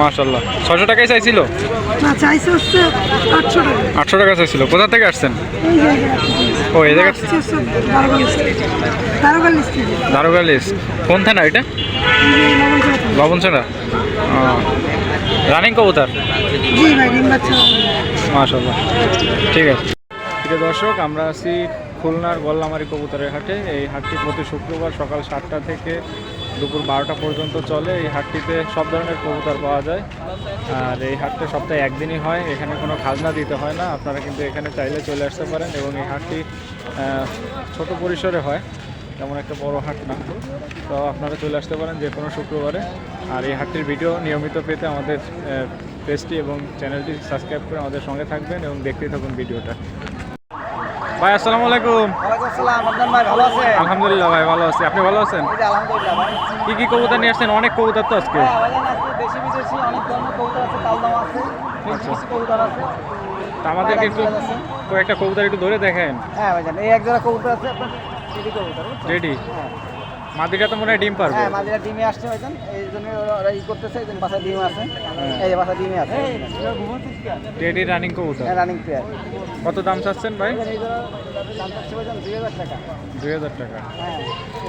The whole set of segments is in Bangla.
মাশাল্লাহ ছশো টাকায় চাইছিল? না চাইছে হচ্ছে আটশো টাকা। চাইছিল। কোথা থেকে আসছেন? ও এই জায়গা দারোগা লিস্ট কোন থানা এটা? লবণ ছাড়া রানিং কবুতর? মাশাল্লাহ ঠিক আছে। প্রিয় দর্শক আমরা আছি খুলনার গল্লামারি কবুতরের হাটে। এই হাটটি প্রতি শুক্রবার সকাল সাতটা থেকে দুপুর বারোটা পর্যন্ত চলে। এই হাটটিতে সব ধরনের কবুতর পাওয়া যায়। আর এই হাটটা সপ্তাহে একদিনই হয়। এখানে কোনো খাজনা দিতে হয় না। আপনারা কিন্তু এখানে চাইলে চলে আসতে পারেন এবং এই হাটটি ছোট পরিসরে হয়। তেমন একটা বড় হাট না। তো আপনারা চলে আসতে পারেন যে কোনো শুক্রবারে। আর এই হাটটির ভিডিও নিয়মিত পেতে আমাদের পেজটি এবং চ্যানেলটি সাবস্ক্রাইব করে আমাদের সঙ্গে থাকবেন এবং দেখতেই থাকুন ভিডিওটা। ভাই আসসালামু আলাইকুম। আসসালাম আপনার ভাই ভালো আছে? আলহামদুলিল্লাহ ভাই ভালো আছি। আপনি ভালো আছেন? আলহামদুলিল্লাহ ভাই। কি কি কবুতর নিয়ে আসছেন? অনেক কবুতর তো আজকে। হ্যাঁ দেশি বিদেশি অনেক ধরনের কবুতর আছে তালদাম আছে আচ্ছা। কবুতর আছে। আমাদেরকে একটু কয়েকটা কবুতর একটু ধরে দেখেন। হ্যাঁ ভাইজান এই এক জোড়া কবুতর আছে আপনার রেডি কবুতর রেডি। হ্যাঁ। মাদিটা তো মনে হয় ডিম পারবে। হ্যাঁ মাঝিরা ডিমে আসছে ভাইজান এই জন্য ওরা- ওরা ই করতেছে এই জন্য বাসা ডিম আছে। হ্যাঁ। এই যে বাসা ডিমে আছে। রেডি রানিং কবুতর। হ্যাঁ রানিং প্লেয়ার কত দাম চাচ্ছেন ভাই? দাম চাচ্ছে দুই হাজার টাকা। দুই হাজার টাকা। হ্যাঁ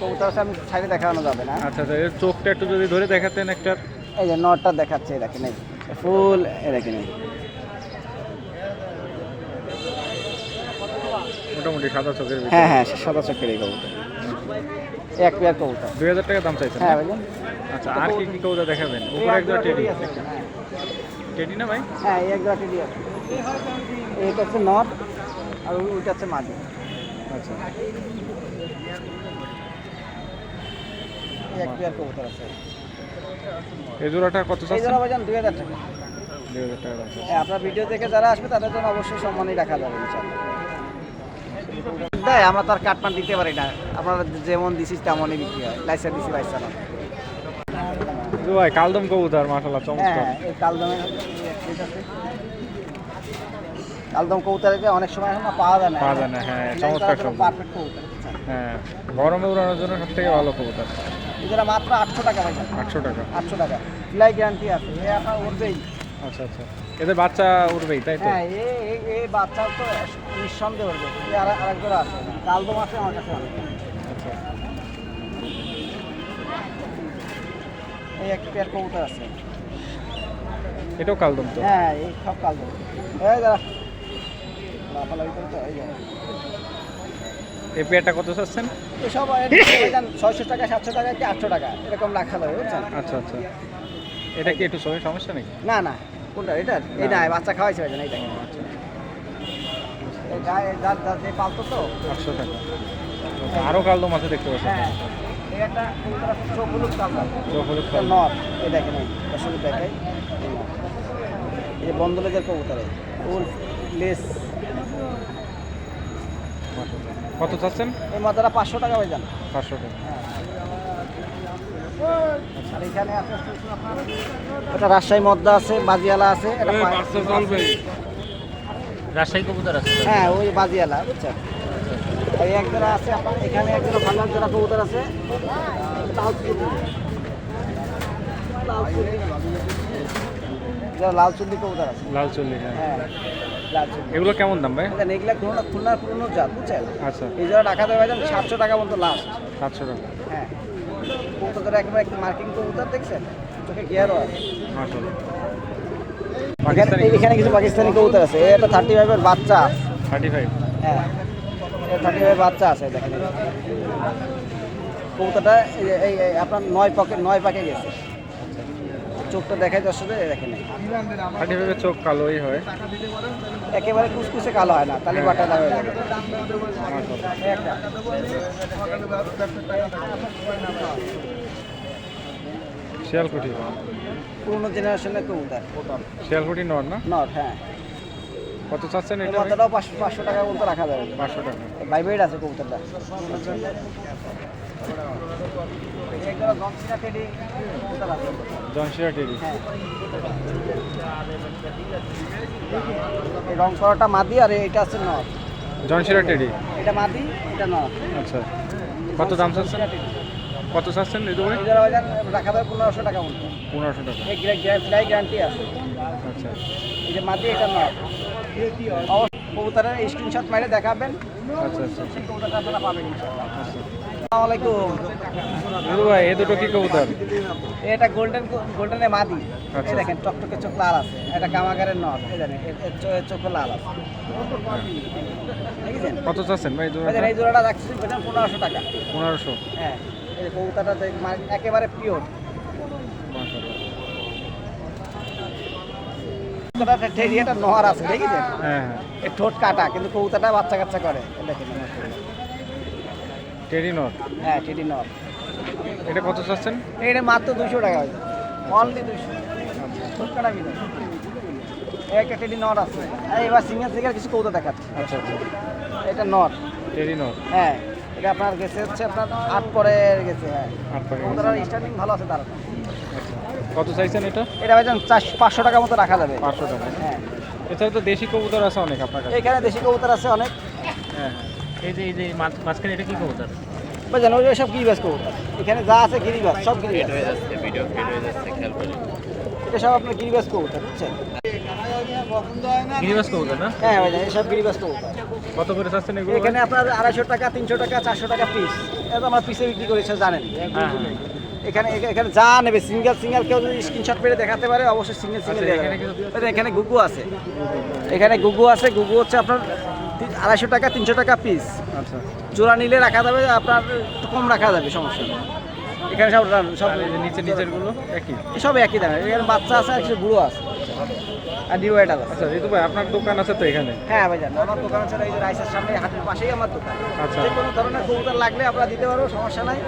কবুতর আছে আমি সাইডে দেখানো যাবে না। আচ্ছা আচ্ছা এর চোখটা একটু যদি ধরে দেখাতেন একটা। এই যে নটটা দেখাচ্ছে দেখেন এই ফুল দেখেন এই। মোটামুটি সাদা চোখের হ্যাঁ হ্যাঁ সাদা চক্কের এই কবুতর। এক পেয়ার কবুতর। দুই হাজার টাকা দাম চাইছেন হ্যাঁ ভাইজান। আচ্ছা আর কি কি কবুতর দেখাবেন? উপরে একদম টেডি। টেডি না ভাই? হ্যাঁ এই এক জোড়া টেডি আছে। এইটা হচ্ছে নট আর ওইটা হচ্ছে মাদি। আচ্ছা। এই এক পেয়ার কবুতর আছে। এই জোড়াটা কত এই চাচ্ছেন? জোড়া ভাইজান দুই হাজার টাকা। দুই হাজার টাকা দাম চাচ্ছেন। হ্যাঁ আপনার ভিডিও দেখে যারা আসবে তাদের জন্য অবশ্যই সম্মানই রাখা যাবে ইনশাআল্লাহ। দেয় আমরা তো আর কাটমান দিতে পারি না। আপনারা যেমন দিছি তেমনই বিক্রি হয়। লাইসেন্স দিছি লাইসেন্স তো ভাই কালদম কবুতর মাশাআল্লাহ চমৎকার। হ্যাঁ এই কালদমের কালদম কবুতরকে অনেক সময় এখন পাওয়া যায় না। পাওয়া যায় না, হ্যাঁ, চমৎকার। পারফেক্ট কবুতর। হ্যাঁ গরমে উড়ানোর জন্য সব থেকে ভালো কবুতর। এগুলো মাত্র আটশো টাকা ভাই। আটশো টাকা। আটশো টাকা। ফ্লাই গ্যারান্টি আছে। এ আপনার উঠবেই। আচ্ছা আচ্ছা। এদের বাচ্চা উঠবেই তাই তো? হ্যাঁ এই এই- বাচ্চাও তো নিঃসন্দেহে উঠবে। আর আরেকজন আছে কালদম আছে আমার কাছে। আচ্ছা। এই এক পেয়ার কবুতর আছে। এটাও কালদম তো? হ্যাঁ এই সব কালদম। এই দাঁড়া। লাফালাফি করে তো এই যে। এই পেয়ারটা কত চাচ্ছেন? এসব ছয়শো টাকা সাতশো টাকা কি আটশো টাকা এরকম রাখা যাবে বুঝছেন? আচ্ছা আচ্ছা। এটা কি একটু সময় সমস্যা নাকি? না না কোনটা? এটা? এই না বাচ্চা খাওয়াইছে ভাই এই গায়ে যার যার যে পালতো তো। আটশো টাকা। আরও দেখতে পাচ্ছেন। হ্যাঁ চোখ হলুদ চোখ হলুদ এটা। নর। এই দেখেন এই দর্শক দেখাই এই যে বন্দলেজের কবুতর। এই। ওর লেস। কত চাচ্ছেন? এই মাদারা পাঁচশো টাকা হয়ে যান পাঁচশো টাকা। আর এখানে এটা রাজশাহী মদ্দা আছে বাজিয়ালা আছে এটা রাজশাহী কবুতর আছে? হ্যাঁ ওই বাজিয়ালা বুঝছেন? এই এক জোড়া আছে আপনার এখানে এক জোড়া ভালো জোড়া কবুতর আছে। লাল চুল্লি। কবুতর আছে। লাল চল্লি হ্যাঁ। হ্যাঁ লাল এগুলো কেমন দাম ভাই? বুঝলেন এগুলা খুলনা খুলনার পুরনো জাত বুঝছেন? আচ্ছা। এই টাকা দেওয়া সাতশো টাকা মতো লাস্ট সাতশো টাকা। হ্যাঁ। কবুতর একেবারে একদম মার্কিং কবুতর দেখছেন? চোখে গিয়ারও আছে। এখানে কিছু পাকিস্তানি কবুতর আছে। এটা থার্টি ফাইভের বাচ্চা। থার্টি ফাইভ হ্যাঁ। থার্টি ফাইভ বাচ্চা আছে দেখেন। কবুতরটা এই আপনার নয় পকে নয় পাকে গেছে। চোখটা দেখাই দর্শকে। থার্টি ফাইভের চোখ কালোই হয়। একেবারে কুচকুচে কালো হয় না তালি বাটা দাম হয়ে যাবে। একটা শিয়ালকুঠি। পুরোনো জেনারেশনের কবুতর শিয়ালকুঠি নর না? নট হ্যাঁ। কত চাচ্ছেন এটা? মাথাটাও পাঁচশো পাঁচশো টাকা মতো রাখা যাবে। পাঁচশো টাকা। ভাইব্রেট আছে কবুতরটা। টেডি। রং করাটা মাদি আর এটা আছে নর। জনশিরা টেরি এটা মাদি এটা নর। আচ্ছা। কত দাম চাচ্ছেন? কত চাচ্ছেন এই দুটো এই জোড়া রাখা যাবে পনেরোশো টাকা মতো। পনেরোশো টাকা। গ্যারান্টি আছে। আচ্ছা। এই যে মাটি এটা নয় অবশ্যই কবুতরের স্ক্রিনশট মারে দেখাবেন। আচ্ছা আচ্ছা। সেই কবুতরটা আপনারা পাবেন ইনশাআল্লাহ। আচ্ছা। ভাই এই দুটো কি কবুতর? এটা গোল্ডেন মাদি। আচ্ছা। এই দেখেন টকটকে চোখ লাল আছে। এটা কামাগারের নট এই দেখেন এর- এর চো- এর চোখ লাল আছে। কত চাচ্ছেন ভাই এই এই দুটো জোড়াটা রাখছি পনেরোশো টাকা। পনেরোশো। হ্যাঁ এই কবুতরটা একেবারে পিওর এটা নহর আছে দেখেছেন? হ্যাঁ হ্যাঁ। ঠোঁট কাটা কিন্তু কবুতরটা বাচ্চা কাচ্চা করে। দেখেন টেরি নট হ্যাঁ টেডি নট এটা কত চাচ্ছেন? এইটা মাত্র দুশো টাকা হয়েছে অনলি দুশো ঠোঁট কাটা একটা টেডি নট আছে। আর এবার সিঙ্গেল সিঙ্গেল কিছু কবুতর দেখাচ্ছে। আচ্ছা আচ্ছা। এটা নট টেরি নট হ্যাঁ এটা আপনার গেছে হচ্ছে আপনার আট পরে গেছে হ্যাঁ। আট পাখি কবুতরের স্টার্টিং ভালো আছে তার। আচ্ছা। কত চাইছেন এটা? এটা ভাইজান চারশো পাঁচশো টাকা মতো রাখা যাবে। পাঁচশো টাকা। হ্যাঁ। এছাড়া তো দেশি কবুতর আছে অনেক আপনার কাছে। এখানে দেশি কবুতর আছে অনেক। হ্যাঁ। এই যে এই যে মাঝ- মাঝখানে এটা কি কবুতর বুঝলেন ওই সব কবুতর এখানে যা আছে সব গিরিবাস যাচ্ছে ভিডিও ফেড হয়ে যাচ্ছে খেয়াল করে। এটা সব আপনার গিরিবাস কবুতর বুঝছেন? গিরিবাস কবুতর না? হ্যাঁ কবুতর কত করে চাচ্ছেন এগুলো? এখানে আপনার আড়াইশো টাকা তিনশো টাকা চারশো টাকা পিস এটা আমরা পিসে বিক্রি করি সেটা জানেন। হ্যাঁ, এখানে এখানে- এখানে যা নেবে সিঙ্গেল সিঙ্গেল কেউ যদি স্ক্রিনশট পেরে দেখাতে পারে অবশ্যই সিঙ্গেল সিঙ্গেল আচ্ছা, এখানে কিন্তু- এখানে গুগু আছে। এখানে গুগু আছে গুগু হচ্ছে আপনার আড়াইশো টাকা তিনশো টাকা পিস আচ্ছা। জোড়া নিলে রাখা যাবে আপনার কম রাখা যাবে সমস্যা নেই। এখানে সব সব আর নিচে নিচেরগুলো একই? সব একই দামে এখানে বাচ্চা আছে আর কিছু বুড়ো আছে। আর ডিও এটা আচ্ছা ঋতু ভাই আপনার দোকান আছে তো এখানে? হ্যাঁ ভাইজান আমার দোকান আছে এই যে রাইসের সামনে হাটের পাশেই আমার দোকান। আচ্ছা। যে কোনো ধরনের কবুতর লাগলে আমরা দিতে পারব সমস্যা নাই।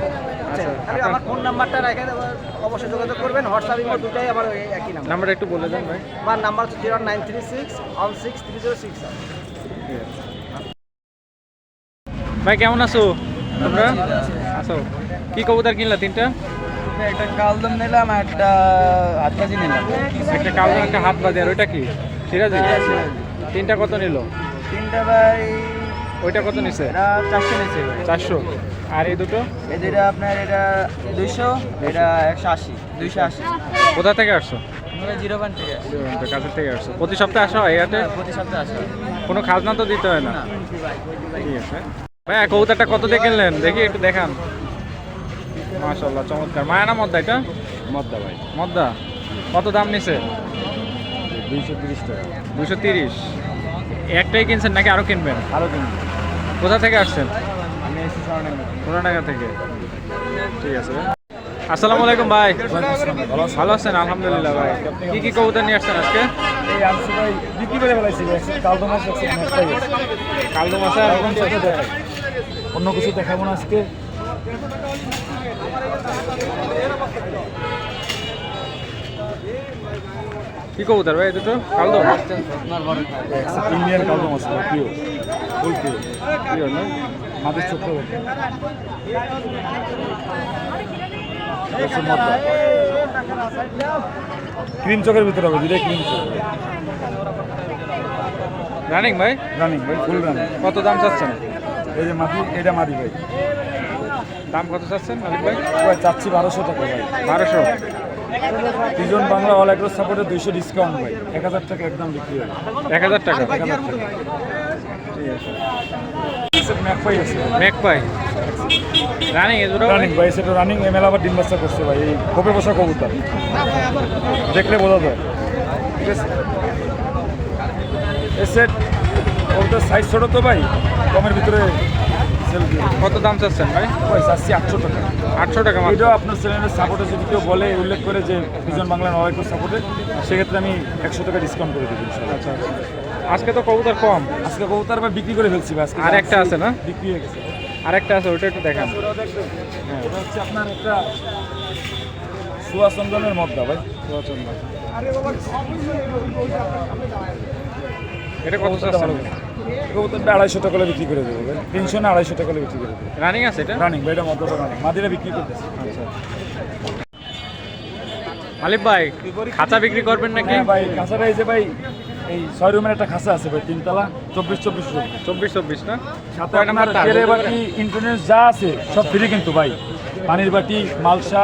আচ্ছা, খালি আমার ফোন নাম্বারটা রেখে দেবো অবশ্যই যোগাযোগ করবেন। হোয়াটসঅ্যাপ ইমো দুটাই আমার একই নাম্বার নাম্বারটা একটু বলে দেন ভাই। আমার নাম্বার হচ্ছে zero nine three six one six three zero six. ভাই কেমন আছো? তোমরা? আছো? কি কবুতর কিনলা তিনটা? একটা কালদম নিলাম একটা হাতবাজি নিলাম। একটা কালদম একটা হাত বাজে আর ওইটা কি? সিরাজি? তিনটা কত নিল? তিনটা ভাই ওইটা কত নিছে? চারশো ভাই। চারশো। আর এই দুটো? এই যেটা আপনার এটা দুইশো এটা একশো আশি দুইশো আশি। কোথা থেকে আসছো? জিরো ওয়ান থেকে কাছের থেকে আসছো। প্রতি সপ্তাহে আসা হয় এতে প্রতি সপ্তাহে আসা কোনো খাজনা তো দিতে হয় না। ঠিক আছে। ভাইয়া কবুতরটা কত দিয়ে কিনলেন? দেখি একটু দেখান। মাশাল্লাহ চমৎকার। মায়া না মদ্দা এটা? মদ্দা ভাই। মদ্দা। কত দাম নিছে? দুইশো তিরিশ টাকা। দুশো তিরিশ। একটাই কিনছেন নাকি আরও কিনবেন? আরও কিনবেন কোথা থেকে আসছেন? আমি এসেছি থেকে। ঠিক আছে। ভাই। আসসালামু আলাইকুম ভাই। ভালো আছেন? আলহামদুলিল্লাহ ভাই। কি কি কবুতর নিয়ে আসছেন আজকে? কালদো কোনটা? অন্য কিছু দেখাবো না আজকে। কি কবুতর ভাই দুটো কালদো? ইন্ডিয়ান কালদো মাছ প্রিয় ফুল প্রিয় মাদের ক্রিম চকের ভিতরে হবে দুটাই ক্রিম চক রানিং ভাই? রানিং ভাই ফুল রানিং কত দাম চাচ্ছেন? এই যে মাদি এটা মাদি ভাই। দাম কত চাচ্ছেন মালিক ভাই? ভাই চাচ্ছি বারোশো টাকা ভাই। বারোশো। দুজন বাংলা অল অ্যাক্রস সাপোর্টে দুইশো ডিসকাউন্ট ভাই। এক হাজার টাকা একদম বিক্রি হয়। এক হাজার টাকা? এক হাজার টাকা। ঠিক আছে। আছে। রানিং এ দুটো রানিং ভাই সেটা রানিং এমএল আবার ডিম বাচ্চা করছে ভাই। এই খোপে বসা কবুতর। দেখলে বোঝা যায়। ঠিক আছে? এ সেট কবুতর সাইজ ছোটো তো ভাই। কমের ভিতরে। কত দাম চাচ্ছেন ভাই? চাচ্ছি আটশো টাকা। আটশো টাকা এটাও আপনার চ্যানেলের সাপোর্টে যদি কেউ বলে উল্লেখ করে যে দুজন বাংলা নবাইকো সাপোর্টে সেক্ষেত্রে আমি একশো টাকা ডিসকাউন্ট করে দেবো ইনশাল্লাহ। আচ্ছা আচ্ছা। আজকে তো কবুতর কম। আজকে কবুতর ভাই বিক্রি করে ফেলছি ভাই আজকে আর একটা আছে না? বিক্রি হয়ে গেছে। আরেকটা আছে ওটা একটু দেখান। এটা হচ্ছে আপনার একটা সুয়াচন্দনের মদ্দা ভাই। পছন্দ এটা কত কবুতরটা আড়াইশো টাকা করে বিক্রি করে দেবো ভাই। তিনশো না আড়াইশো টাকা করে বিক্রি করে দেবো। রানিং আছে এটা? রানিং ভাই এটা মদ্দাটা রানিং মাদিরা বিক্রি করতেছে। আচ্ছা। মালিক ভাই খাঁচা বিক্রি করবেন নাকি? হ্যাঁ ভাই খাঁচাটা এই যে ভাই। এই ছয় রুমের একটা খাঁচা আছে ভাই তিনতলা চব্বিশ চব্বিশ রুম। চব্বিশ চব্বিশ না? সাথে আপনার তেলে বাকি ইন্টারনেট যা আছে সব ফ্রি কিন্তু ভাই। পানির বাটি মালসা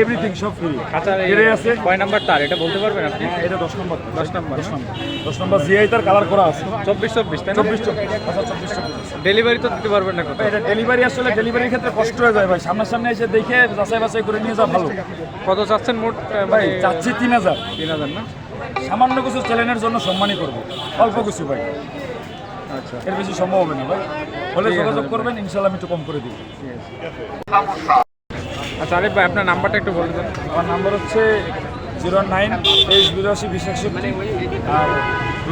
এভরিথিং সব ফ্রি আচ্ছা এই আছে। কয় নাম্বার তার? এটা বলতে পারবেন আপনি? হ্যাঁ এটা দশ নম্বর। দশ নাম্বার দশ নম্বর। দশ নম্বর জিআই তার কালার করা আছে। চব্বিশ চব্বিশ তাই চব্বিশ চব্বিশ। আচ্ছা চব্বিশ চব্বিশ। ডেলিভারি তো দিতে পারবেন না কোথাও। এটা ডেলিভারি আসলে ডেলিভারির ক্ষেত্রে কষ্ট হয়ে যায় ভাই। সামনাসামনি এসে দেখে যাচাই বাছাই করে নিয়ে যাওয়া ভালো। কত চাচ্ছেন মোট ভাই মানে চাচ্ছি তিন হাজার। তিন হাজার না? সামান্য কিছু চ্যালেঞ্জের জন্য সম্মানই করব। অল্প কিছু ভাই। আচ্ছা। এর বেশি সম্ভব হবে না ভাই। হলে যোগাযোগ করবেন ইনশাল্লাহ আমি একটু কম করে দিব। আচ্ছা আরিফ ভাই আপনার নাম্বারটা একটু বলে দেন। আমার নাম্বার হচ্ছে জিরো নাইন তেইশ বিরাশি বিশ একষট্টি। আর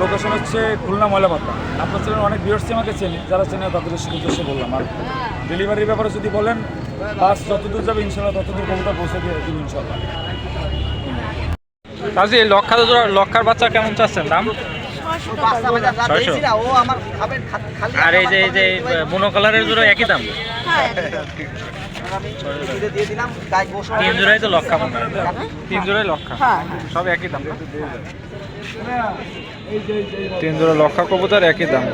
লোকেশন হচ্ছে খুলনা ময়লাপাতা আপনার চ্যানেল অনেক ভিউয়ার্সই আমাকে চেনে। যারা চেনে তাদের উদ্দেশ্যে বললাম। আর ডেলিভারির ব্যাপারে যদি বলেন বাস যতদূর যাবে ইনশাল্লাহ ততদূর কবুতর পৌঁছে দিয়ে দিব ইনশাল্লাহ। এই লক্ষার লক্ষার বাচ্চা কেমন চাচ্ছেন? দাম? আর এই যে এই যে বুনো কালারের জোড়া একই দাম? তিন জোড়াই তো লক্ষা মনে তিন জোড়ায় লক্ষা? সব একই দাম তিন জোড়া লক্ষা কবুতর একই দাম।